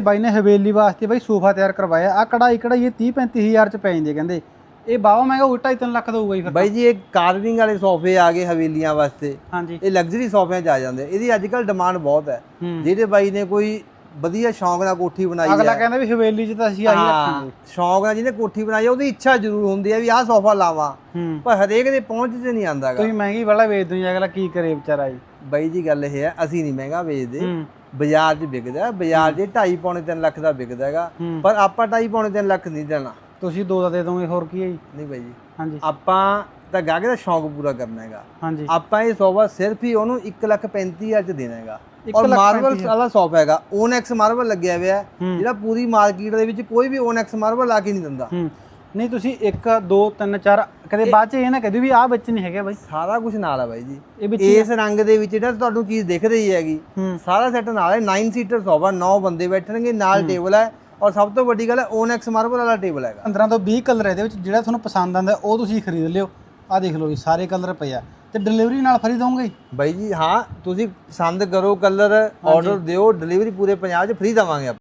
ਬਾਈ ਨੇ ਹਵੇਲੀ ਵਾਸਤੇ ਬਾਈ ਸੋਫਾ ਤਿਆਰ ਕਰਵਾਇਆ। ਆ ਕਢਾਈ ਕਢਾਈ ਇਹ 30 35000 ਚ ਪੈ ਜਾਂਦੀ ਕਹਿੰਦੇ। ਇਹ ਬਾਵਾ ਮਹਿੰਗਾ ਉਲਟਾ 3 ਲੱਖ ਦਾ ਹੋਊਗਾ ਜੀ ਫਿਰ ਬਾਈ ਜੀ ਇਹ ਕਾਰਵਿੰਗ ਵਾਲੇ ਸੋਫੇ ਆ ਗਏ ਹਵੇਲੀਆਂ ਵਾਸਤੇ। ਹਾਂਜੀ। ਇਹ ਲਗਜ਼ਰੀ ਸੋਫਿਆਂ 'ਚ ਆ ਜਾਂਦੇ। ਇਹਦੀ ਅੱਜ ਕੱਲ ਡਿਮਾਂਡ ਬਹੁਤ ਹੈ। ਜਿਹੜੇ ਬਾਈ ਨੇ ਕੋਈ ਵਧੀਆ ਸ਼ੌਂਕ ਨਾਲ ਕੋਠੀ ਬਣਾਈ ਅਗਲਾ ਹੈ ਕਹਿੰਦਾ ਵੀ ਹਵੇਲੀ 'ਚ ਤਾਂ ਅਸੀਂ ਆਹੀ ਰੱਖਾਂਗੇ। ਸ਼ੌਂਕ ਨਾਲ ਜਿਹਨੇ ਕੋਠੀ ਬਣਾਈ ਹੈ ਉਹਦੀ ਇੱਛਾ ਜ਼ਰੂਰ ਹੁੰਦੀ ਹੈ ਵੀ ਆਹ ਸੋਫਾ ਲਾਵਾਂ। ਪਰ ਹਰੇਕ ਦੇ ਪਹੁੰਚ 'ਚ ਨਹੀਂ ਆਂਦਾਗਾ ਤੁਸੀਂ ਮਹਿੰਗੀ ਵਾਲਾ ਵੇਚ ਦੋ ਜੀ ਅਗਲਾ ਕੀ ਕਰੇ ਵਿਚਾਰਾ ਜੀ। ਬਾਈ ਜੀ ਗੱਲ ਇਹ ਹੈ ਅਸੀਂ ਨਹੀਂ ਮਹਿੰਗਾ ਵੇਚਦੇ। ਬਾਜ਼ਾਰ 'ਚ ਵਿਕਦਾ। ਬਾਜ਼ਾਰ 'ਚ 2.5 ਪੌਣੇ 3 ਲੱਖ ਦਾ ਵਿਕਦਾ ਹੈਗਾ। ਪਰ ਆਪਾਂ 2.5 ਪੌਣੇ 3 ਲੱਖ ਨਹੀਂ ਦੇਣਾ। ਤੁਸੀਂ ਦੋ ਦਾ ਦੇ ਦੋਗੇ ਹੋਰ ਕੀ ਹੈ ਜੀ? ਨਹੀਂ ਬਾਈ ਜੀ। ਹਾਂਜੀ। ਆਪਾਂ ਤਾਂ ਗਾਹਕ ਦਾ ਸ਼ੌਂਕ ਪੂਰਾ ਕਰਨਾ ਹੈਗਾ। ਹਾਂਜੀ। ਆਪਾਂ ਇਹ ਸੋਫਾ ਸਿਰਫ ਹੀ ਉਹਨੂੰ 1 ਲੱਖ 35000 ਚ ਦੇਣਾ ਹੈਗਾ। ਔਰ ਲੱਖ ਮਾਰਬਲ ਵਾਲਾ ਸੋਫਾ ਹੈਗਾ ਓਨੈਕਸ ਮਾਰਬਲ ਲੱਗਿਆ ਹੋਇਆ। ਜਿਹੜਾ ਪੂਰੀ ਮਾਰਕੀਟ ਦੇ ਵਿੱਚ ਕੋਈ ਵੀ ਓਨੈਕਸ ਮਾਰਬਲ ਲਾ ਕੇ ਨਹੀਂ ਦਿੰਦਾ। ਨਹੀਂ ਤੁਸੀਂ 1 2 3 4 ਕਦੇ ਬਾਅਦ ਚ ਇਹ ਨਾ ਕਹਦੇ ਵੀ ਆਹ ਵਿੱਚ ਨਹੀਂ ਹੈਗੇ ਬਾਈ। ਸਾਰਾ ਕੁਝ ਨਾਲ ਹੈ ਬਾਈ ਜੀ। ਇਹ ਵਿੱਚ ਹੀ ਇਸ ਰੰਗ ਦੇ ਵਿੱਚ ਜਿਹੜਾ ਤੁਹਾਨੂੰ ਚੀਜ਼ ਦਿਖ ਰਹੀ ਹੈਗੀ ਹੂੰ। ਸਾਰਾ ਸੈੱਟ ਨਾਲ ਹੈ 9 ਸੀਟਰ ਸੋਫਾ 9 ਬੰਦੇ ਬੈਠਣਗੇ ਨਾਲ ਟੇਬਲ ਹੈ ਔਰ ਸਭ ਤੋਂ ਵੱਡੀ ਗੱਲ ਹੈ ਓਨੈਕਸ ਮਾਰਬਲ ਵਾਲਾ ਟੇਬਲ ਹੈਗਾ। 15 ਤੋਂ 20 ਕਲਰ ਇਹਦੇ ਵਿੱਚ ਜਿਹੜਾ ਤੁਹਾਨੂੰ ਪਸੰਦ ਆਂਦਾ ਉਹ ਤੁਸੀਂ ਖਰੀਦ ਲਿਓ। ਆਹ ਦੇਖ ਲਓ ਜੀ ਸਾਰੇ ਕਲਰ ਪਏ ਆ। ਤੇ ਡਿਲੀਵਰੀ ਨਾਲ ਫਰੀ ਦਵਾਂਗੇ ਜੀ? ਬਾਈ ਜੀ ਹਾਂ ਤੁਸੀਂ ਪਸੰਦ ਕਰੋ ਕਲਰ ਆਰਡਰ ਦਿਓ ਡਿਲੀਵਰੀ ਪੂਰੇ ਪੰਜਾਬ 'ਚ ਫ੍ਰੀ ਦਵਾਂਗੇ ਆਪਾਂ।